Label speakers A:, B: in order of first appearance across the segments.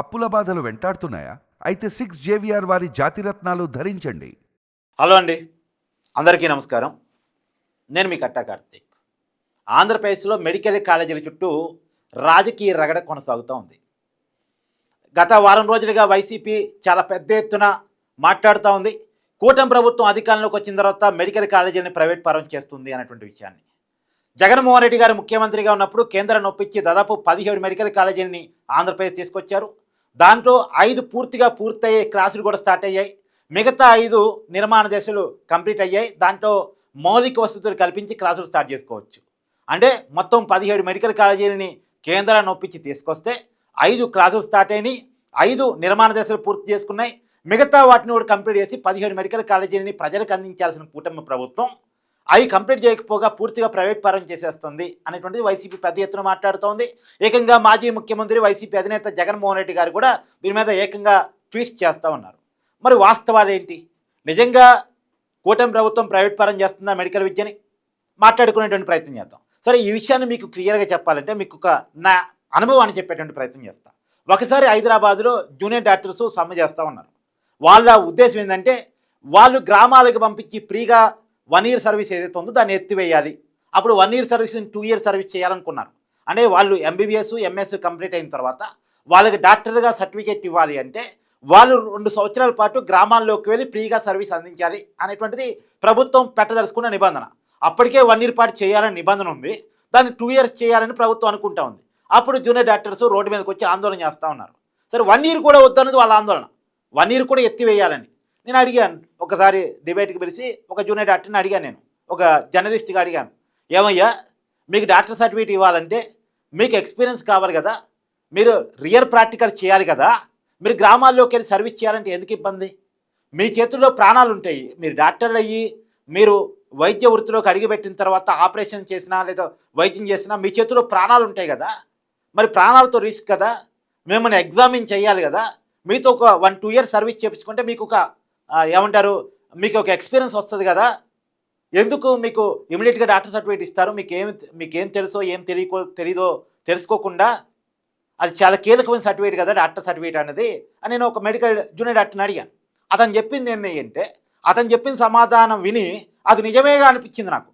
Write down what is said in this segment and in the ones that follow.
A: అప్పుల బాధలు వెంటాడుతున్నాయా? అయితే సిక్స్ జేవిఆర్ వారి జాతిరత్నాలు ధరించండి.
B: హలో అండి. అందరికీ నమస్కారం. నేను మీ కట్టా కార్తీక్. ఆంధ్రప్రదేశ్లో మెడికల్ కాలేజీల చుట్టూ రాజకీయ రగడ కొనసాగుతూ ఉంది. గత వారం రోజులుగా వైసీపీ చాలా పెద్ద ఎత్తున మాట్లాడుతూ ఉంది. కూటమి ప్రభుత్వం అధికారంలోకి వచ్చిన తర్వాత మెడికల్ కాలేజీలను ప్రైవేట్ పరం చేస్తుంది అనేటువంటి విషయాన్ని. జగన్మోహన్ రెడ్డి గారు ముఖ్యమంత్రిగా ఉన్నప్పుడు కేంద్రాన్ని ఒప్పించి దాదాపు పదిహేడు మెడికల్ కాలేజీలని ఆంధ్రప్రదేశ్ తీసుకొచ్చారు. దాంట్లో ఐదు పూర్తిగా పూర్తయ్యే క్లాసులు కూడా స్టార్ట్ అయ్యాయి. మిగతా ఐదు నిర్మాణ దశలు కంప్లీట్ అయ్యాయి. దాంట్లో మౌలిక వసతులు కల్పించి క్లాసులు స్టార్ట్ చేసుకోవచ్చు. అంటే మొత్తం పదిహేడు మెడికల్ కాలేజీలని కేంద్రాన్ని ఒప్పించి తీసుకొస్తే ఐదు క్లాసులు స్టార్ట్ అయినాయి ఐదు నిర్మాణ దశలు పూర్తి చేసుకున్నాయి. మిగతా వాటిని కూడా కంప్లీట్ చేసి పదిహేడు మెడికల్ కాలేజీలని ప్రజలకు అందించాల్సిన కూటమి ప్రభుత్వం అవి కంప్లీట్ చేయకపోగా పూర్తిగా ప్రైవేట్ పరం చేసేస్తుంది అనేటువంటిది వైసీపీ పెద్ద ఎత్తున మాట్లాడుతోంది. ఏకంగా మాజీ ముఖ్యమంత్రి వైసీపీ అధినేత జగన్మోహన్ రెడ్డి గారు కూడా దీని మీద ఏకంగా ట్వీట్స్ చేస్తూ ఉన్నారు. మరి వాస్తవాలు ఏంటి? నిజంగా కూటమి ప్రభుత్వం ప్రైవేట్ పరం చేస్తుందా మెడికల్ విద్యని? మాట్లాడుకునేటువంటి ప్రయత్నం చేద్దాం. సరే ఈ విషయాన్ని మీకు క్లియర్గా చెప్పాలంటే మీకు ఒక నా అనుభవాన్ని చెప్పేటువంటి ప్రయత్నం చేస్తా. ఒకసారి హైదరాబాద్లో జూనియర్ డాక్టర్స్ సమ్మె చేస్తూ ఉన్నారు. వాళ్ళ ఉద్దేశం ఏంటంటే వాళ్ళు గ్రామాలకు పంపించి ఫ్రీగా వన్ ఇయర్ సర్వీస్ ఏదైతే ఉందో దాన్ని ఎత్తివేయాలి. అప్పుడు వన్ ఇయర్ సర్వీస్ని టూ ఇయర్ సర్వీస్ చేయాలనుకున్నారు. అంటే వాళ్ళు ఎంబీబీఎస్ ఎంఎస్ కంప్లీట్ అయిన తర్వాత వాళ్ళకి డాక్టర్గా సర్టిఫికేట్ ఇవ్వాలి అంటే వాళ్ళు రెండు సంవత్సరాల పాటు గ్రామాల్లోకి వెళ్ళి ఫ్రీగా సర్వీస్ అందించాలి అనేటువంటిది ప్రభుత్వం పెట్టదలుచుకున్న నిబంధన. అప్పటికే వన్ ఇయర్ పాటు చేయాలని నిబంధన ఉంది. దాన్ని టూ ఇయర్స్ చేయాలని ప్రభుత్వం అనుకుంటా ఉంది. అప్పుడు జూనియర్ డాక్టర్స్ రోడ్డు మీదకి వచ్చి ఆందోళన చేస్తూ ఉన్నారు. సరే వన్ ఇయర్ కూడా వద్దన్నది వాళ్ళ ఆందోళన. వన్ ఇయర్ కూడా ఎత్తివేయాలని. నేను అడిగాను ఒకసారి డిబేట్కి పిలిచి ఒక జూనియర్ డాక్టర్ని అడిగాను నేను. ఒక జర్నలిస్ట్గా అడిగాను. ఏమయ్యా మీకు డాక్టర్ సర్టిఫికేట్ ఇవ్వాలంటే మీకు ఎక్స్పీరియన్స్ కావాలి కదా మీరు రియల్ ప్రాక్టికల్ చేయాలి కదా మీరు గ్రామాల్లోకి వెళ్ళి సర్వీస్ చేయాలంటే ఎందుకు ఇబ్బంది? మీ చేతుల్లో ప్రాణాలు ఉంటాయి. మీరు డాక్టర్లు అయ్యి మీరు వైద్య వృత్తిలోకి అడిగిపెట్టిన తర్వాత ఆపరేషన్ చేసినా లేదా వైద్యం చేసినా మీ చేతిలో ప్రాణాలు ఉంటాయి కదా. మరి ప్రాణాలతో రిస్క్ కదా. మిమ్మల్ని ఎగ్జామిన్ చేయాలి కదా. మీతో ఒక వన్ టూ ఇయర్స్ సర్వీస్ చేపించుకుంటే మీకు ఒక ఏమంటారు? మీకు ఒక ఎక్స్పీరియన్స్ వస్తుంది కదా? ఎందుకు మీకు ఇమీడియట్గా డాక్టర్ సర్టిఫికేట్ ఇస్తారు? మీకు ఏం మీకు ఏం తెలుసో ఏం తెలియకో తెలీదో తెలుసుకోకుండా అది చాలా కీలకమైన సర్టిఫికేట్ కదా డాక్టర్ సర్టిఫికేట్ అనేది అని నేను ఒక మెడికల్ జూనియర్ డాక్టర్ని అడిగాను. అతను చెప్పింది ఏంది అంటే అతను చెప్పిన సమాధానం విని అది నిజమేగా అనిపించింది నాకు.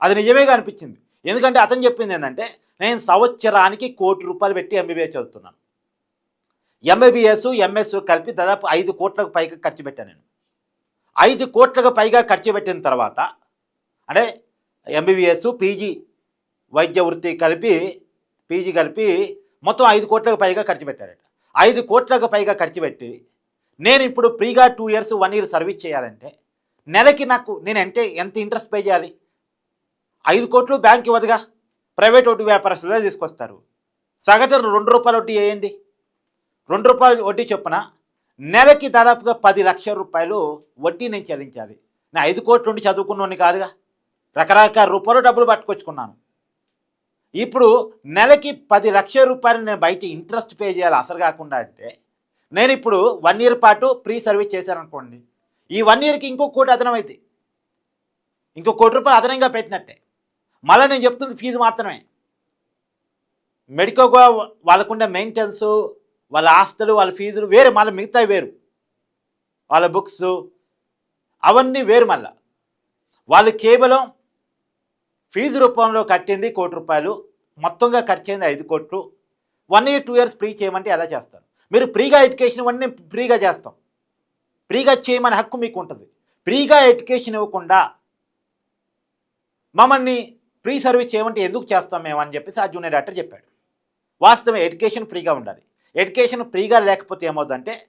B: అది నిజమేగా అనిపించింది. ఎందుకంటే అతను చెప్పింది ఏంటంటే నేను సంవత్సరానికి కోటి రూపాయలు పెట్టి ఎంబీబీఎస్ చదువుతున్నాను. ఎంబీబీఎస్ ఎంఎస్ కలిపి దాదాపు ఐదు కోట్లకు పైగా ఖర్చు పెట్టాను నేను. ఐదు కోట్లకు పైగా ఖర్చు పెట్టిన తర్వాత అంటే ఎంబీబీఎస్ పీజీ వైద్య వృత్తి కలిపి పీజీ కలిపి మొత్తం ఐదు కోట్లకు పైగా ఖర్చు పెట్టాడట ఐదు కోట్లకు పైగా ఖర్చు పెట్టి నేను ఇప్పుడు ఫ్రీగా two years one year service చేయాలంటే నెలకి నాకు నేను అంటే ఎంత ఇంట్రెస్ట్ పే చేయాలి? ఐదు కోట్లు బ్యాంక్ ఇవ్వదుగా? ప్రైవేట్ వడ్డీ వ్యాపారస్తులుగా తీసుకొస్తారు. సగటున రెండు రూపాయలు వడ్డీ వేయండి. రెండు రూపాయలు వడ్డీ చొప్పున నెలకి దాదాపుగా పది లక్షల రూపాయలు వడ్డీ నేను చెల్లించాలి. నేను ఐదు కోట్లు నుండి చదువుకున్నోని కాదుగా. రకరకాల రూపాయలు డబ్బులు పట్టుకొచ్చుకున్నాను. ఇప్పుడు నెలకి పది లక్షల రూపాయలు నేను బయట ఇంట్రెస్ట్ పే చేయాలి అసలు కాకుండా అంటే నేను ఇప్పుడు వన్ ఇయర్ పాటు ప్రీ సర్వీస్ చేశాను అనుకోండి ఈ వన్ ఇయర్కి ఇంకో కోటి అదనం ఇంకో కోటి రూపాయలు అదనంగా పెట్టినట్టే. మళ్ళీ నేను చెప్తుంది ఫీజు మాత్రమే. మెడికోగా వాళ్ళకుండే మెయింటెనెన్స్ వాళ్ళ ఆస్తులు వాళ్ళ ఫీజులు వేరు మళ్ళీ మిగతావి వేరు. వాళ్ళ బుక్స్ అవన్నీ వేరు మళ్ళా. వాళ్ళు కేవలం ఫీజు రూపంలో కట్టింది కోటి రూపాయలు మొత్తంగా ఖర్చు అయింది ఐదు కోట్లు. One year two years free చేయమంటే ఎలా చేస్తారు? మీరు ఫ్రీగా ఎడ్యుకేషన్ ఇవన్నీ ఫ్రీగా చేస్తాం. ఫ్రీగా చేయమని హక్కు మీకు ఉంటుంది ఫ్రీగా ఎడ్యుకేషన్ ఇవ్వకుండా మమ్మల్ని ఫ్రీ సర్వీస్ చేయమంటే ఎందుకు చేస్తాం మేము అని చెప్పేసి ఆ జూనియర్ డాక్టర్ చెప్పాడు. వాస్తవం ఎడ్యుకేషన్ ఫ్రీగా ఉండాలి. ఎడ్యుకేషన్ ఫ్రీగా లేకపోతే ఏమవుతుందంటే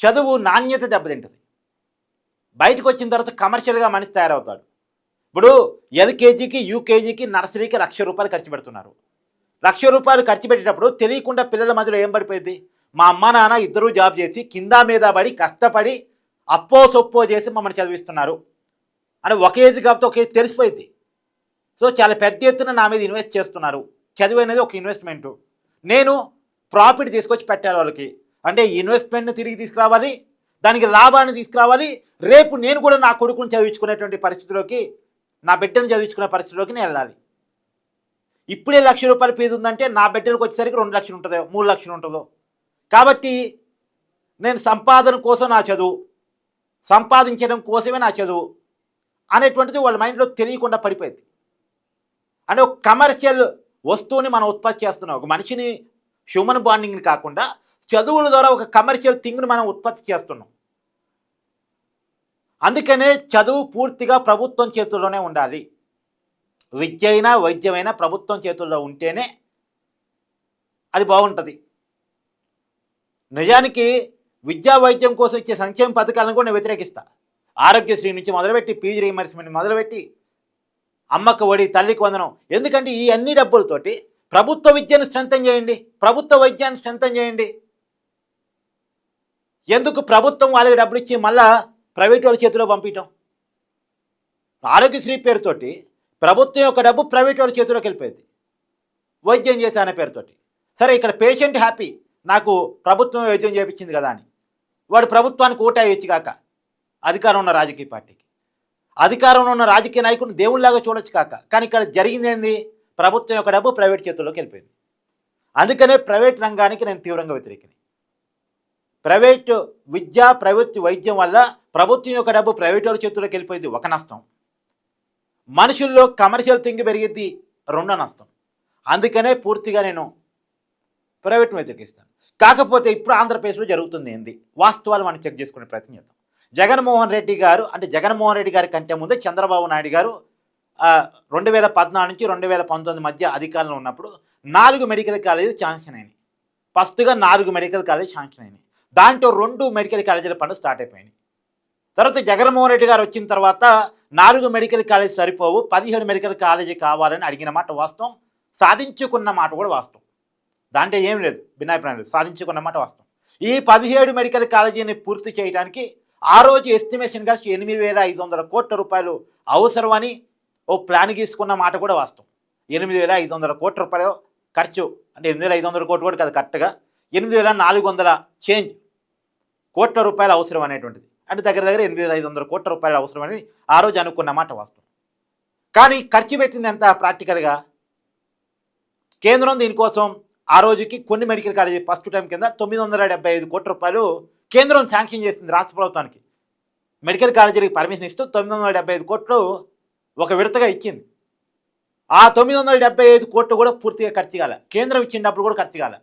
B: చదువు నాణ్యత దెబ్బతింటుంది. బయటకు వచ్చిన తర్వాత కమర్షియల్గా మనిషి తయారవుతాడు. ఇప్పుడు ఎల్కేజీకి యూకేజీకి నర్సరీకి లక్ష రూపాయలు ఖర్చు పెడుతున్నారు. లక్ష రూపాయలు ఖర్చు పెట్టేటప్పుడు తెలియకుండా పిల్లల మధ్యలో ఏం పడిపోయింది? మా అమ్మ నాన్న ఇద్దరూ జాబ్ చేసి కింద మీద పడి కష్టపడి అప్పో సొప్పో చేసి మమ్మల్ని చదివిస్తున్నారు. అని ఒక ఏజ్ కాబట్టి ఒక ఏజ్ తెలిసిపోయింది. సో చాలా పెద్ద ఎత్తున నా మీద ఇన్వెస్ట్ చేస్తున్నారు. చదువు అనేది ఒక ఇన్వెస్ట్మెంటు. నేను ప్రాఫిట్ తీసుకొచ్చి పెట్టాలి వాళ్ళకి. అంటే ఇన్వెస్ట్మెంట్ని తిరిగి తీసుకురావాలి దానికి లాభాన్ని తీసుకురావాలి. రేపు నేను కూడా నా కొడుకుని చదివించుకునేటువంటి పరిస్థితిలోకి నా బిడ్డను చదివించుకునే పరిస్థితిలోకి నేను వెళ్ళాలి. ఇప్పుడే లక్ష రూపాయల ఫీజు ఉందంటే నా బిడ్డలకు వచ్చేసరికి రెండు లక్షలు ఉంటుందో మూడు లక్షలు ఉంటుందో. కాబట్టి నేను సంపాదన కోసం నా చదువు సంపాదించడం కోసమే నా చదువు అనేటువంటిది వాళ్ళ మైండ్లో తెలియకుండా పడిపోయింది. అంటే ఒక కమర్షియల్ వస్తువుని మనం ఉత్పత్తి చేస్తున్నాం. ఒక మనిషిని హ్యూమన్ బాండింగ్ని కాకుండా చదువుల ద్వారా ఒక కమర్షియల్ థింగ్ను మనం ఉత్పత్తి చేస్తున్నాం. అందుకనే చదువు పూర్తిగా ప్రభుత్వం చేతుల్లోనే ఉండాలి. విద్య అయినా వైద్యమైనా ప్రభుత్వం చేతుల్లో ఉంటేనే అది బాగుంటుంది. నిజానికి విద్యా వైద్యం కోసం ఇచ్చే సంక్షేమ పథకాలను కూడా నేను వ్యతిరేకిస్తా. ఆరోగ్యశ్రీ నుంచి మొదలుపెట్టి పీజీ రీఎంబర్స్మెంట్ మొదలుపెట్టి అమ్మకు వడి తల్లికి వందనం. ఎందుకంటే ఈ అన్ని డబ్బులతోటి ప్రభుత్వ విద్యను స్ట్రెంథన్ చేయండి. ప్రభుత్వ వైద్యాన్ని స్ట్రెంథన్ చేయండి. ఎందుకు ప్రభుత్వం వాళ్ళకి డబ్బులు ఇచ్చి మళ్ళా ప్రైవేట్ వాళ్ళ చేతిలో పంపించటం ఆరోగ్యశ్రీ పేరుతోటి ప్రభుత్వం యొక్క డబ్బు ప్రైవేట్ వాళ్ళ చేతిలోకి వెళ్ళిపోయింది. వైద్యం చేసే అనే పేరుతోటి. సరే ఇక్కడ పేషెంట్ హ్యాపీ నాకు ప్రభుత్వం వైద్యం చేయించింది కదా అని. వాడు ప్రభుత్వానికి ఓటాయొచ్చు కాక అధికారం ఉన్న రాజకీయ పార్టీకి. అధికారంలో ఉన్న రాజకీయ నాయకుడిని దేవుళ్ళలాగా చూడొచ్చు కాక. కానీ ఇక్కడ జరిగింది ఏంది? ప్రభుత్వం యొక్క డబ్బు ప్రైవేట్ చేతుల్లోకి వెళ్ళిపోయింది. అందుకనే ప్రైవేట్ రంగానికి నేను తీవ్రంగా వ్యతిరేకిని. ప్రైవేట్ విద్య ప్రైవేట్ వైద్యం వల్ల ప్రభుత్వం యొక్క డబ్బు ప్రైవేట్ వాళ్ళ చేతుల్లోకి వెళ్ళిపోయింది ఒక నష్టం. మనుషుల్లో కమర్షియల్ థింగ్ పెరిగిద్ది రెండో నష్టం. అందుకనే పూర్తిగా నేను ప్రైవేట్ వ్యతిరేకిస్తాను. కాకపోతే ఇప్పుడు ఆంధ్రప్రదేశ్లో జరుగుతుంది ఏంది? వాస్తవాలు మనం చెక్ చేసుకునే ప్రయత్నం చేద్దాం. జగన్మోహన్ రెడ్డి గారు అంటే జగన్మోహన్ రెడ్డి గారి కంటే ముందే చంద్రబాబు నాయుడు గారు రెండు వేల పద్నాలుగు నుంచి రెండు వేల పంతొమ్మిది మధ్య అధికారంలో ఉన్నప్పుడు నాలుగు మెడికల్ కాలేజీలు శాంక్షన్ అయినాయి. ఫస్ట్గా నాలుగు మెడికల్ కాలేజీ శాంక్షన్ అయినాయి. దాంట్లో రెండు మెడికల్ కాలేజీల పనులు స్టార్ట్ అయిపోయినాయి. తర్వాత జగన్మోహన్ రెడ్డి గారు వచ్చిన తర్వాత నాలుగు మెడికల్ కాలేజీ సరిపోవు పదిహేడు మెడికల్ కాలేజీ కావాలని అడిగిన మాట వాస్తవం సాధించుకున్న మాట కూడా వాస్తవం. దాంట్లో ఏం లేదు భిన్నాభిప్రాయం లేదు సాధించుకున్న మాట వాస్తవం. ఈ పదిహేడు మెడికల్ కాలేజీని పూర్తి చేయడానికి ఆ రోజు ఎస్టిమేషన్గా ఎనిమిది వేల ఐదు వందల కోట్ల రూపాయలు అవసరమని ఓ ప్లాన్ గీసుకున్న మాట కూడా వాస్తవం. ఎనిమిది వేల ఐదు వందల కోట్ల రూపాయలు ఖర్చు అంటే ఎనిమిది వేల ఐదు వందల కోట్లు కూడా కదా కరెక్ట్గా ఎనిమిది వేల నాలుగు వందల చేంజ్ కోట్ల రూపాయలు అవసరం అనేటువంటిది. అంటే దగ్గర దగ్గర ఎనిమిది వేల ఐదు వందల కోట్ల రూపాయలు అవసరమని ఆ రోజు అనుకున్న మాట వాస్తవం. కానీ ఖర్చు పెట్టింది ఎంత ప్రాక్టికల్గా? కేంద్రం దీనికోసం ఆ రోజుకి కొన్ని మెడికల్ కాలేజీ ఫస్ట్ టైం కింద తొమ్మిది వందల డెబ్బై ఐదు కోట్ల రూపాయలు కేంద్రం శాంక్షన్ చేసింది రాష్ట్ర ప్రభుత్వానికి. మెడికల్ కాలేజీలకు పర్మిషన్ ఇస్తూ తొమ్మిది వందల డెబ్బై ఐదు కోట్లు ఒక విడతగా ఇచ్చింది. ఆ తొమ్మిది వందల డెబ్బై ఐదు కోట్లు కూడా పూర్తిగా ఖర్చు కాల. కేంద్రం ఇచ్చినప్పుడు కూడా ఖర్చు కాల.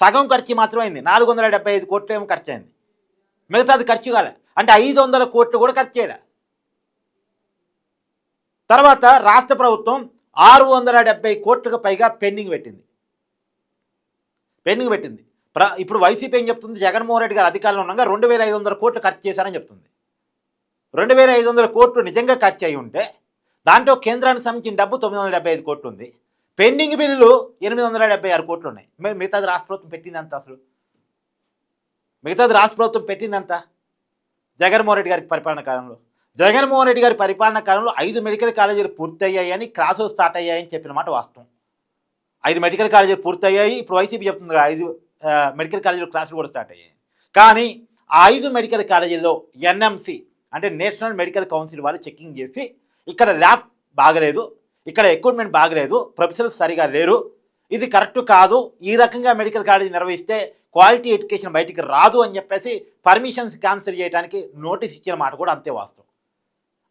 B: సగం ఖర్చు మాత్రం అయింది. నాలుగు వందల డెబ్బై ఐదు కోట్లు ఏమో ఖర్చు అయింది. మిగతాది ఖర్చు కాలే. అంటే ఐదు వందల కోట్లు కూడా ఖర్చు చేయలే. తర్వాత రాష్ట్ర ప్రభుత్వం ఆరు వందల డెబ్బై కోట్లకు పైగా పెండింగ్ పెట్టింది. పెండింగ్ పెట్టింది. ప్ర ఇప్పుడు వైసీపీ ఏం చెప్తుంది? జగన్మోహన్ రెడ్డి గారు అధికారంలో ఉండగా రెండు వేల ఐదు వందల కోట్లు ఖర్చు చేశారని చెప్తుంది. రెండు వేల ఐదు వందల కోట్లు నిజంగా ఖర్చు అయి ఉంటే దాంట్లో కేంద్రానికి సంబంధించిన డబ్బు తొమ్మిది వందల డెబ్బై ఐదు కోట్లు ఉంది పెండింగ్ బిల్లులు ఎనిమిది వందల డెబ్బై ఆరు కోట్లు ఉన్నాయి మరి మిగతాది రాష్ట్ర ప్రభుత్వం పెట్టింది అంత అసలు? మిగతాది రాష్ట్ర ప్రభుత్వం పెట్టింది అంత జగన్మోహన్ రెడ్డి గారికి పరిపాలన కాలంలో. జగన్మోహన్ రెడ్డి గారి పరిపాలన కాలంలో ఐదు మెడికల్ కాలేజీలు పూర్తయ్యాయని క్లాసులు స్టార్ట్ అయ్యాయని చెప్పిన మాట వాస్తవం. ఐదు మెడికల్ కాలేజీలు పూర్తయ్యాయి. ఇప్పుడు వైసీపీ చెప్తుంది ఐదు మెడికల్ కాలేజీలు క్లాసులు కూడా స్టార్ట్ అయ్యాయి. కానీ ఆ ఐదు మెడికల్ కాలేజీల్లో ఎన్ఎంసి అంటే నేషనల్ మెడికల్ కౌన్సిల్ వాళ్ళు చెకింగ్ చేసి ఇక్కడ ల్యాబ్ బాగలేదు ఇక్కడ ఎక్విప్మెంట్ బాగలేదు ప్రొఫెసర్స్ సరిగా లేరు. ఇది కరెక్ట్ కాదు. ఈ రకంగా మెడికల్ కాలేజ్ నిర్వహిస్తే క్వాలిటీ ఎడ్యుకేషన్ బయటికి రాదు అని చెప్పేసి పర్మిషన్స్ క్యాన్సిల్ చేయడానికి నోటీస్ ఇచ్చిన మాట కూడా అంతే వాస్తవం.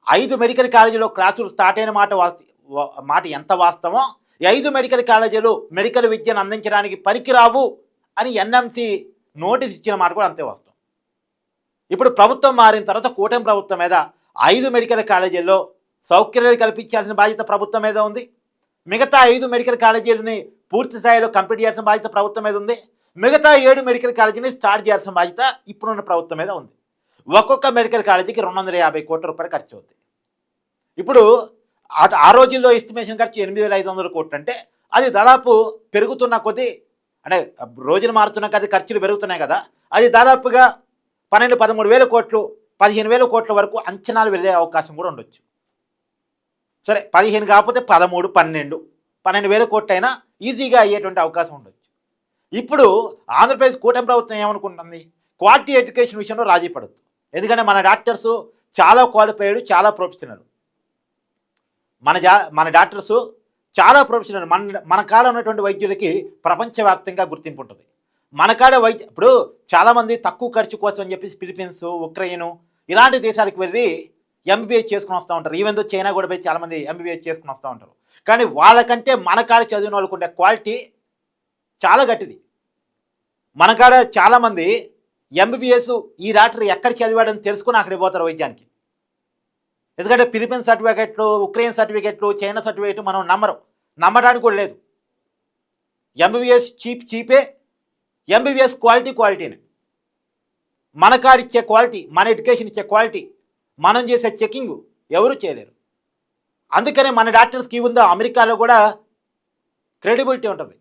B: ఐదు మెడికల్ కాలేజీలో క్లాసులు స్టార్ట్ అయిన మాట మాట ఎంత వాస్తవమో ఐదు మెడికల్ కాలేజీలు మెడికల్ విద్యను అందించడానికి పనికిరావు అని ఎన్ఎంసి నోటీస్ ఇచ్చిన మాట కూడా అంతే వాస్తవం. ఇప్పుడు ప్రభుత్వం మారిన తర్వాత కూటమి ప్రభుత్వం మీద ఐదు మెడికల్ కాలేజీల్లో సౌకర్యాలు కల్పించాల్సిన బాధ్యత ప్రభుత్వం మీద ఉంది. మిగతా ఐదు మెడికల్ కాలేజీలని పూర్తి స్థాయిలో కంప్లీట్ చేయాల్సిన బాధ్యత ప్రభుత్వం మీద ఉంది. మిగతా ఏడు మెడికల్ కాలేజీని స్టార్ట్ చేయాల్సిన బాధ్యత ఇప్పుడున్న ప్రభుత్వం మీద ఉంది. ఒక్కొక్క మెడికల్ కాలేజీకి రెండు వందల యాభై కోట్ల రూపాయలు ఖర్చు అవుతుంది ఇప్పుడు ఆ- ఆ రోజుల్లో ఎస్టిమేషన్ ఖర్చు ఎనిమిది వేల ఐదు వందల కోట్లు అంటే అది దాదాపు పెరుగుతున్న కొద్దీ అంటే రోజులు మారుతున్న కొద్దీ ఖర్చులు పెరుగుతున్నాయి కదా. అది దాదాపుగా పన్నెండు పదమూడు వేల కోట్లు పదిహేను వేల కోట్ల వరకు అంచనాలు వెళ్ళే అవకాశం కూడా ఉండొచ్చు. సరే పదిహేను కాకపోతే పదమూడు పన్నెండు. పన్నెండు వేల కోట్లు అయినా ఈజీగా అయ్యేటువంటి అవకాశం ఉండొచ్చు. ఇప్పుడు ఆంధ్రప్రదేశ్ కూటమి ప్రభుత్వం ఏమనుకుంటుంది? క్వాలిటీ ఎడ్యుకేషన్ విషయంలో రాజీ పడద్దు. ఎందుకంటే మన డాక్టర్స్ చాలా క్వాలిఫైడ్ చాలా ప్రొఫెషనల్. మన జా మన డాక్టర్స్ చాలా ప్రొఫెషనల్. మన మన కాడ ఉన్నటువంటి వైద్యులకి ప్రపంచవ్యాప్తంగా గుర్తింపు ఉంటుంది. మన కాడ వైద్య ఇప్పుడు చాలామంది తక్కువ ఖర్చు కోసం అని చెప్పేసి ఫిలిపీన్స్ ఉక్రెయిన్ ఇలాంటి దేశాలకు వెళ్ళి ఎంబీబీఎస్ చేసుకుని వస్తూ ఉంటారు. ఈవెన్ దో చైనా కూడా పోయి చాలామంది ఎంబీబీఎస్ చేసుకుని వస్తూ ఉంటారు. కానీ వాళ్ళకంటే మన కాడ చదివిన వాళ్ళకు ఉండే క్వాలిటీ చాలా గట్టిది. మన కాడ చాలామంది ఎంబీబీఎస్ ఈ రాత్రి ఎక్కడ చదివాడని తెలుసుకుని అక్కడికి పోతారు వైద్యానికి. ఎందుకంటే ఫిలిపిన్ సర్టిఫికెట్లు ఉక్రెయిన్ సర్టిఫికెట్లు చైనా సర్టిఫికెట్ మనం నమ్మరు. నమ్మడానికి కూడా లేదు. ఎంబీబీఎస్ చీప్ చీపే ఎంబీబీఎస్ క్వాలిటీ క్వాలిటీనే మనకాడిచ్చే ఇచ్చే క్వాలిటీ మన ఎడ్యుకేషన్ ఇచ్చే క్వాలిటీ మనం చేసే చెకింగ్ ఎవరు చేయలేరు. అందుకనే మన డాక్టర్స్కి ఉందో అమెరికాలో కూడా క్రెడిబిలిటీ ఉంటుంది.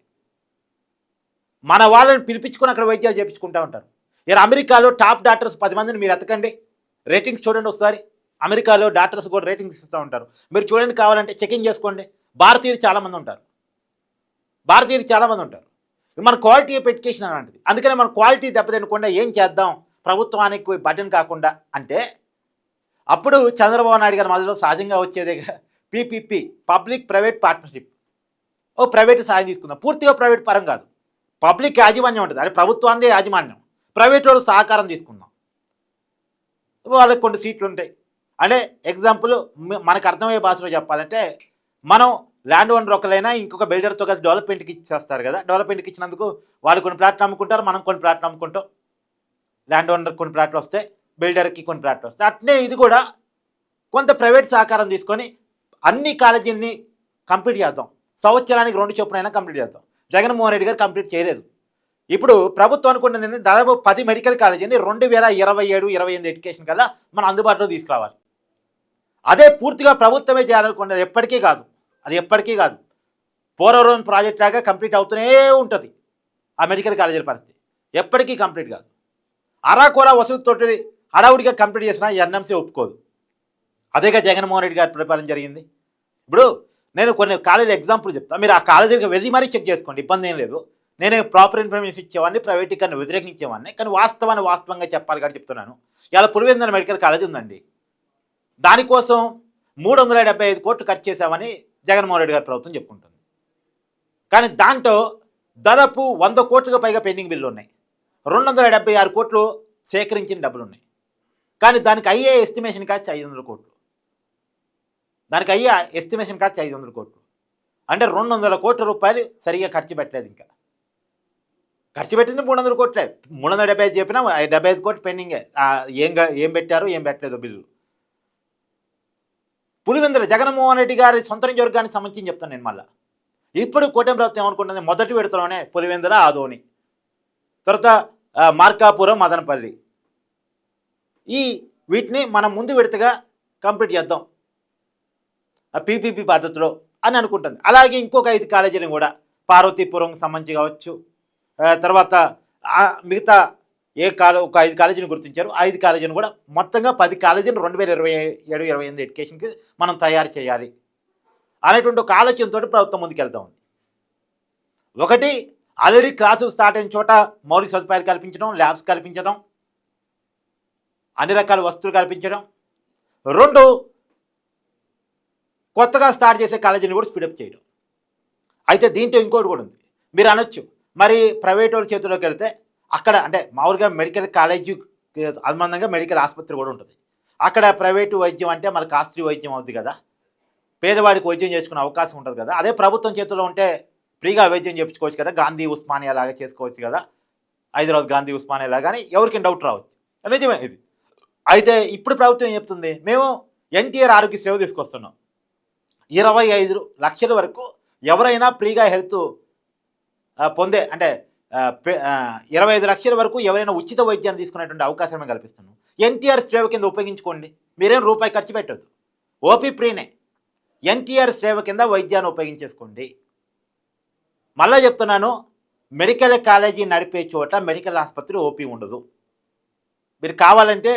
B: మన వాళ్ళని పిలిపించుకొని అక్కడ వైద్యాలు చేయించుకుంటూ ఉంటారు. ఇలా అమెరికాలో టాప్ డాక్టర్స్ పది మందిని మీరు ఎతకండి. రేటింగ్స్ చూడండి ఒకసారి. అమెరికాలో డాక్టర్స్ కూడా రేటింగ్స్ ఇస్తూ ఉంటారు. మీరు చూడండి కావాలంటే చెకింగ్ చేసుకోండి. భారతీయులు చాలామంది ఉంటారు. భారతీయులు చాలామంది ఉంటారు. మన క్వాలిటీ ఆఫ్ ఎడ్యుకేషన్ అలాంటిది. అందుకనే మన క్వాలిటీ దెబ్బతినకుండా ఏం చేద్దాం? ప్రభుత్వానికి బడ్డన్ కాకుండా అంటే అప్పుడు చంద్రబాబు నాయుడు గారి మధ్యలో సహజంగా వచ్చేదే పీపీపీ పబ్లిక్ ప్రైవేట్ పార్ట్నర్షిప్. ఓ ప్రైవేట్ సాయం తీసుకుందాం. పూర్తిగా ప్రైవేట్ పరం కాదు. పబ్లిక్ యాజమాన్యం ఉంటుంది. అంటే ప్రభుత్వాందే యాజమాన్యం. ప్రైవేట్ వాళ్ళు సహకారం తీసుకుందాం. వాళ్ళకి కొన్ని సీట్లు ఉంటాయి. అంటే ఎగ్జాంపుల్ మనకు అర్థమయ్యే భాషలో చెప్పాలంటే మనం ల్యాండ్ ఓనర్ ఒకరైనా ఇంకొక బిల్డర్తో కలిసి డెవలప్మెంట్కి ఇచ్చేస్తారు కదా. డెవలప్మెంట్కి ఇచ్చినందుకు వాళ్ళు కొన్ని ప్లాట్లు అమ్ముకుంటారు. మనం కొన్ని ప్లాట్లు అమ్ముకుంటాం. ల్యాండ్ ఓనర్ కొన్ని ప్లాట్లు వస్తాయి. బిల్డర్కి కొన్ని ప్లాట్లు వస్తాయి అట్నే ఇది కూడా కొంత ప్రైవేట్ సహకారం తీసుకొని అన్ని కాలేజీని కంప్లీట్ చేద్దాం. సంవత్సరానికి రెండు చొప్పునైనా కంప్లీట్ చేద్దాం. జగన్మోహన్ రెడ్డి గారు కంప్లీట్ చేయలేదు. ఇప్పుడు ప్రభుత్వం అనుకుంటుంది దాదాపు పది మెడికల్ కాలేజీని రెండు వేల ఇరవై ఏడు ఇరవై ఎనిమిది ఎడ్యుకేషన్ కల్లా మనం అందుబాటులో తీసుకురావాలి. అదే పూర్తిగా ప్రభుత్వమే చేయాలనుకున్నది ఎప్పటికీ కాదు. అది ఎప్పటికీ కాదు. పోలవరం ప్రాజెక్ట్ లాగా కంప్లీట్ అవుతూనే ఉంటుంది ఆ మెడికల్ కాలేజీల పరిస్థితి. ఎప్పటికీ కంప్లీట్ కాదు. అరాకొరా వసూలుతోటి హడావుడిగా కంప్లీట్ చేసినా ఎన్ఎంసీ ఒప్పుకోదు. అదేగా జగన్మోహన్ రెడ్డి గారి పరిపాలన జరిగింది. ఇప్పుడు నేను కొన్ని కాలేజీ ఎగ్జాంపుల్ చెప్తాను మీరు ఆ కాలేజీకి వెళ్ళి మరీ చెక్ చేసుకోండి. ఇబ్బంది ఏం లేదు. నేను ప్రాపర్ ఇన్ఫర్మేషన్ ఇచ్చేవాడిని ప్రైవేటీకరణ వ్యతిరేకించేవాడిని. కానీ వాస్తవాన్ని వాస్తవంగా చెప్పాలి కాబట్టి చెప్తున్నాను. ఇలా పులివెందుల మెడికల్ కాలేజ్ ఉందండి. దానికోసం మూడు వందల డెబ్బై ఐదు కోట్లు ఖర్చు చేశామని జగన్మోహన్ రెడ్డి గారి ప్రభుత్వం చెప్పుకుంటుంది. కానీ దాంట్లో దాదాపు వంద కోట్లుగా పైగా పెండింగ్ బిల్లు ఉన్నాయి. రెండు వందల డెబ్బై ఆరు కోట్లు సేకరించిన డబ్బులు ఉన్నాయి. కానీ దానికి అయ్యే ఎస్టిమేషన్ ఖర్చు ఐదు వందల కోట్లు. దానికి అయ్యే ఎస్టిమేషన్ ఖర్చు ఐదు వందల కోట్లు. అంటే రెండు వందల కోట్ల రూపాయలు సరిగా ఖర్చు పెట్టలేదు ఇంకా. ఖర్చు పెట్టింది మూడు వందల కోట్లే. మూడు వందల డెబ్బై ఐదు చెప్పినా డెబ్బై ఐదు కోట్లు పెండింగే. ఏం ఏం పెట్టారు ఏం పెట్టలేదు బిల్లు. పులివెందుల జగన్మోహన్ రెడ్డి గారి సొంత నియోజకవర్గానికి సంబంధించి చెప్తాను నేను మళ్ళీ. ఇప్పుడు కూటమి ప్రభుత్వం ఏమనుకుంటుంది? మొదటి విడతలోనే పులివెందుల ఆదోని. తర్వాత మార్కాపురం మదనపల్లి. ఈ వీటిని మనం ముందు విడతగా కంప్లీట్ చేద్దాం. పీపీపీ పద్ధతిలో అని అనుకుంటుంది. అలాగే ఇంకొక ఐదు కాలేజీలను కూడా పార్వతీపురం సంబంధించి కావచ్చు తర్వాత ఆ, మిగతా ఏ కాలేజ్ ఒక ఐదు కాలేజీని గుర్తించారు. ఐదు కాలేజీని కూడా మొత్తంగా పది కాలేజీని రెండు వేల ఇరవై ఏడు ఇరవై ఎనిమిది ఎడ్యుకేషన్కి మనం తయారు చేయాలి. అనేటువంటి ఒక ఆలోచనతో ప్రభుత్వం ముందుకు ఉంది. ఒకటి ఆల్రెడీ క్లాసులు స్టార్ట్ అయిన చోట మౌలిక సదుపాయాలు కల్పించడం ల్యాబ్స్ కల్పించడం అన్ని రకాల వస్తువులు కల్పించడం. రెండు కొత్తగా స్టార్ట్ చేసే కాలేజీని కూడా స్పీడప్ చేయడం. అయితే దీంట్లో ఇంకోటి కూడా ఉంది. మీరు అనొచ్చు. మరి ప్రైవేట్ వాళ్ళ చేతిలోకి వెళ్తే అక్కడ అంటే మామూలుగా మెడికల్ కాలేజీ అనుబంధంగా మెడికల్ ఆసుపత్రి కూడా ఉంటుంది. అక్కడ ప్రైవేటు వైద్యం అంటే మన కాస్ట్లీ వైద్యం అవుద్ది కదా. పేదవాడికి వైద్యం చేసుకునే అవకాశం ఉంటుంది కదా. అదే ప్రభుత్వం చేతిలో ఉంటే ఫ్రీగా వైద్యం చేయించుకోవచ్చు కదా. గాంధీ ఉస్మానియా లాగా చేసుకోవచ్చు కదా. హైదరాబాద్ గాంధీ ఉస్మానియా లాగా కానీ ఎవరికి డౌట్ రావచ్చు. నిజమే ఇది. అయితే ఇప్పుడు ప్రభుత్వం చెప్తుంది? మేము ఎన్టీఆర్ ఆరోగ్య సేవ తీసుకొస్తున్నాం. ఇరవై ఐదు లక్షల వరకు ఎవరైనా ఫ్రీగా హెల్త్ పొందే అంటే ఇరవై ఐదు లక్షల వరకు ఎవరైనా ఉచిత వైద్యాన్ని తీసుకునేటువంటి అవకాశమే కల్పిస్తున్నాం. ఎన్టీఆర్ సేవ కింద ఉపయోగించుకోండి. మీరేం రూపాయి ఖర్చు పెట్టద్దు. ఓపీ ఫ్రీనే. ఎన్టీఆర్ సేవ కింద వైద్యాన్ని ఉపయోగించేసుకోండి. మళ్ళా చెప్తున్నాను మెడికల్ కాలేజీ నడిపే చోట మెడికల్ ఆసుపత్రి ఓపీ ఉండదు. మీరు కావాలంటే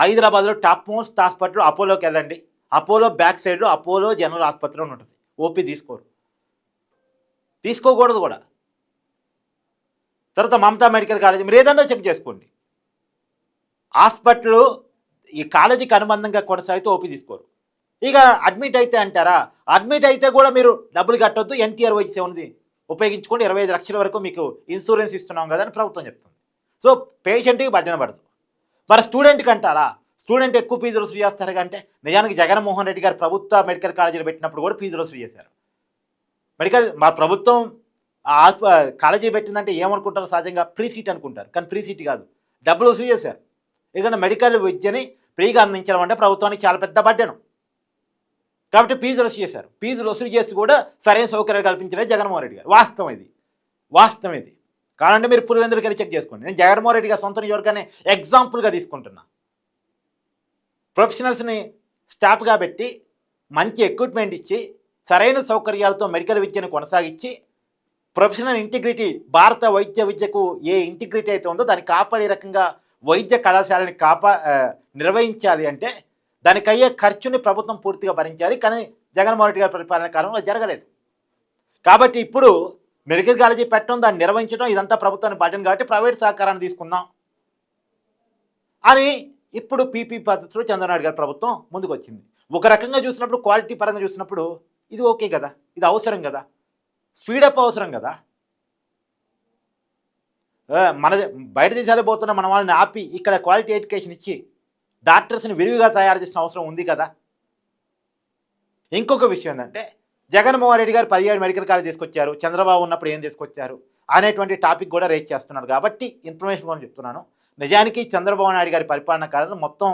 B: హైదరాబాద్లో టాప్ మోస్ట్ హాస్పిటల్ అపోలోకి వెళ్ళండి. అపోలో బ్యాక్ సైడ్లో అపోలో జనరల్ ఆసుపత్రి అని ఉంటుంది. ఓపీ తీసుకోరు. తీసుకోకూడదు కూడా. తర్వాత మమతా మెడికల్ కాలేజ్ మీరు ఏదన్నా చెక్ చేసుకోండి. హాస్పిటల్ ఈ కాలేజీకి అనుబంధంగా కొనసాగితే ఓపీ తీసుకోరు. ఇక అడ్మిట్ అయితే అంటారా? అడ్మిట్ అయితే కూడా మీరు డబ్బులు కట్టొద్దు ఎన్టీఆర్ వైద్య సేవని ఉపయోగించుకోండి. ఇరవై ఐదు లక్షల వరకు మీకు ఇన్సూరెన్స్ ఇస్తున్నాం కదా అని ప్రభుత్వం చెప్తుంది. సో పేషెంట్కి బడ్డన పడదు. మరి స్టూడెంట్కి అంటారా? స్టూడెంట్ ఎక్కువ ఫీజు వసూలు చేస్తారు అంటే నిజానికి జగన్మోహన్ రెడ్డి గారు ప్రభుత్వ మెడికల్ కాలేజీలు పెట్టినప్పుడు కూడా ఫీజు వసూలు చేశారు. మెడికల్ మా ప్రభుత్వం ఆస్ప కాలేజీ పెట్టిందంటే ఏమనుకుంటారు సహజంగా ఫ్రీ సీట్ అనుకుంటారు. కానీ ఫ్రీ సీట్ కాదు. డబ్బులు వసూలు చేశారు. ఎందుకంటే మెడికల్ విద్యని ఫ్రీగా అందించడం అంటే ప్రభుత్వానికి చాలా పెద్ద బడ్డను. కాబట్టి ఫీజులు వసూలు చేశారు. ఫీజులు వసూలు చేసి కూడా సరైన సౌకర్యాలు కల్పించలేదు జగన్మోహన్ రెడ్డి గారు. వాస్తవం ఇది. వాస్తవం ఇది. కావాలంటే మీరు పులివెందులకి వెళ్ళి చెక్ చేసుకోండి. నేను జగన్మోహన్ రెడ్డి గారి సొంత నియోజకవర్గాన్ని ఎగ్జాంపుల్గా తీసుకుంటున్నా. ప్రొఫెషనల్స్ని స్టాఫ్గా పెట్టి మంచి ఎక్విప్మెంట్ ఇచ్చి సరైన సౌకర్యాలతో మెడికల్ విద్యను కొనసాగించి ప్రొఫెషనల్ ఇంటిగ్రిటీ భారత వైద్య విద్యకు ఏ ఇంటిగ్రిటీ అయితే ఉందో దాన్ని కాపాడే రకంగా వైద్య కళాశాలని కాపా నిర్వహించాలి అంటే దానికి అయ్యే ఖర్చుని ప్రభుత్వం పూర్తిగా భరించాలి. కానీ జగన్మోహన్ రెడ్డి గారి పరిపాలన కాలంలో జరగలేదు. కాబట్టి ఇప్పుడు మెడికల్ కాలేజీ పెట్టడం దాన్ని నిర్వహించడం ఇదంతా ప్రభుత్వాన్ని బాధ్యత కాబట్టి ప్రైవేట్ సహకారాన్ని తీసుకుందాం. అని ఇప్పుడు పీపీ పద్ధతిలో చంద్రనాయుడు గారి ప్రభుత్వం ముందుకు వచ్చింది ఒక రకంగా చూసినప్పుడు క్వాలిటీ పరంగా చూసినప్పుడు ఇది ఓకే కదా ఇది అవసరం కదా స్పీడప్ అవసరం కదా. మన బయట దేశాలు పోతున్న మన వాళ్ళని ఆపి ఇక్కడ క్వాలిటీ ఎడ్యుకేషన్ ఇచ్చి డాక్టర్స్ని విరివిగా తయారు చేసిన అవసరం ఉంది కదా. ఇంకొక విషయం ఏంటంటే జగన్మోహన్ రెడ్డి గారు పదిహేడు మెడికల్ కాలేజ్ తీసుకొచ్చారు. చంద్రబాబు ఉన్నప్పుడు ఏం తీసుకొచ్చారు అనేటువంటి టాపిక్ కూడా రేజ్ చేస్తున్నారు కాబట్టి ఇన్ఫర్మేషన్ కోసం చెప్తున్నాను. నిజానికి చంద్రబాబు నాయుడు గారి పరిపాలన కాలంలో మొత్తం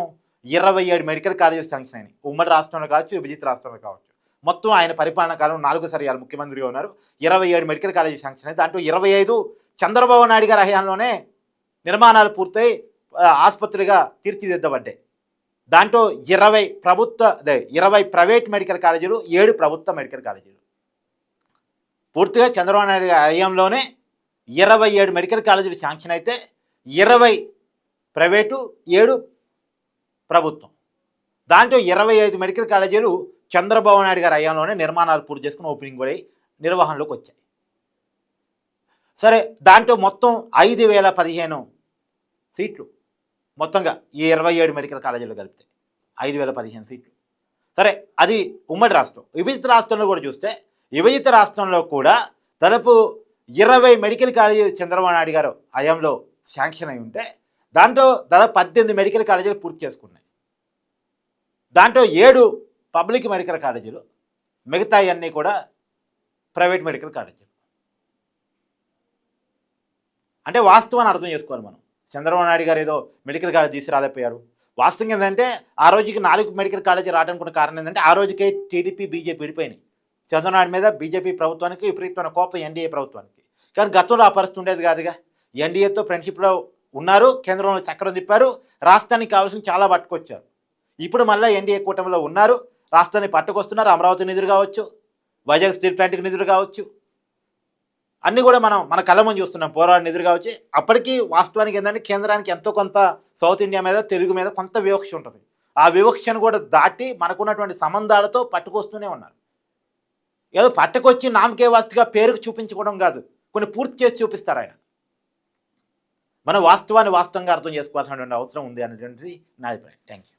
B: ఇరవై ఏడు మెడికల్ కాలేజెస్ శాంక్షన్ అయినాయి. ఉమ్మడి రాష్ట్రంలో కావచ్చు విభజిత రాష్ట్రంలో కావచ్చు. మొత్తం ఆయన పరిపాలన కాలం నాలుగు సరియాలు ముఖ్యమంత్రిగా ఉన్నారు. ఇరవై ఏడు మెడికల్ కాలేజీ శాంక్షన్ అయింది దాంట్లో ఇరవై ఐదు చంద్రబాబు నాయుడు గారి హయాంలోనే నిర్మాణాలు పూర్తయి ఆసుపత్రిగా తీర్చిదిద్దబడ్డాయి. దాంట్లో ఇరవై ప్రభుత్వ ఇరవై ప్రైవేట్ మెడికల్ కాలేజీలు ఏడు ప్రభుత్వ మెడికల్ కాలేజీలు. పూర్తిగా చంద్రబాబు నాయుడు హయాంలోనే ఇరవై ఏడు మెడికల్ కాలేజీలు శాంక్షన్ అయితే ఇరవై ప్రైవేటు ఏడు ప్రభుత్వం. దాంట్లో ఇరవై ఐదు మెడికల్ కాలేజీలు చంద్రబాబు నాయుడు గారి హయాంలోనే నిర్మాణాలు పూర్తి చేసుకుని ఓపెనింగ్ కూడా నిర్వహణలోకి వచ్చాయి. సరే దాంట్లో మొత్తం ఐదు వేల పదిహేను సీట్లు మొత్తంగా ఈ ఇరవై ఏడు మెడికల్ కాలేజీలు కలిపితే ఐదు వేల పదిహేను సీట్లు. సరే అది ఉమ్మడి రాష్ట్రం. విభజిత రాష్ట్రంలో కూడా చూస్తే విభజిత రాష్ట్రంలో కూడా దాదాపు ఇరవై మెడికల్ కాలేజీ చంద్రబాబు నాయుడు గారు హయాంలో శాంక్షన్ అయి ఉంటే దాంట్లో దాదాపు పద్దెనిమిది మెడికల్ కాలేజీలు పూర్తి చేసుకున్నాయి. దాంట్లో ఏడు పబ్లిక్ మెడికల్ కాలేజీలు మిగతా అన్నీ కూడా ప్రైవేట్ మెడికల్ కాలేజీలు. అంటే వాస్తవాన్ని అర్థం చేసుకోవాలి మనం. చంద్రబాబు నాయుడు గారు ఏదో మెడికల్ కాలేజ్ తీసుకురాలేకపోయారు వాస్తవం ఏంటంటే ఆ రోజుకి నాలుగు మెడికల్ కాలేజీ రావడానికి కారణం ఏంటంటే ఆ రోజుకే టీడీపీ బీజేపీ విడిపోయినాయి. చంద్రబాబు మీద బీజేపీ ప్రభుత్వానికి విపరీతమైన కోపం ఎన్డీఏ ప్రభుత్వానికి. కానీ గతంలో ఆ పరిస్థితి ఉండేది కాదుగా. ఎన్డీఏతో ఫ్రెండ్షిప్లో ఉన్నారు కేంద్రంలో చక్రం తిప్పారు రాష్ట్రానికి కావాల్సిన చాలా పట్టుకొచ్చారు. ఇప్పుడు మళ్ళీ ఎన్డీఏ కూటమిలో ఉన్నారు రాష్ట్రాన్ని పట్టుకొస్తున్నారు అమరావతి నిధులు కావచ్చు వైజాగ్ స్టీల్ ప్లాంట్కి నిధులు కావచ్చు అన్నీ కూడా మనం మన కళ్ళ ముందు చూస్తున్నాం. పోరాడిన ఎదురుగా వచ్చి అప్పటికీ వాస్తవానికి ఏంటంటే కేంద్రానికి ఎంతో కొంత సౌత్ ఇండియా మీద తెలుగు మీద కొంత వివక్ష ఉంటుంది. ఆ వివక్షను కూడా దాటి మనకున్నటువంటి సంబంధాలతో పట్టుకొస్తూనే ఉన్నారు. ఏదో పట్టుకొచ్చి నామకే వాస్తుగా పేరుకు చూపించుకోవడం కాదు. కొన్ని పూర్తి చేసి చూపిస్తారు ఆయన. మన వాస్తవాన్ని వాస్తవంగా అర్థం చేసుకోవాల్సినటువంటి అవసరం ఉంది అనేటువంటిది నా అభిప్రాయం. Thank you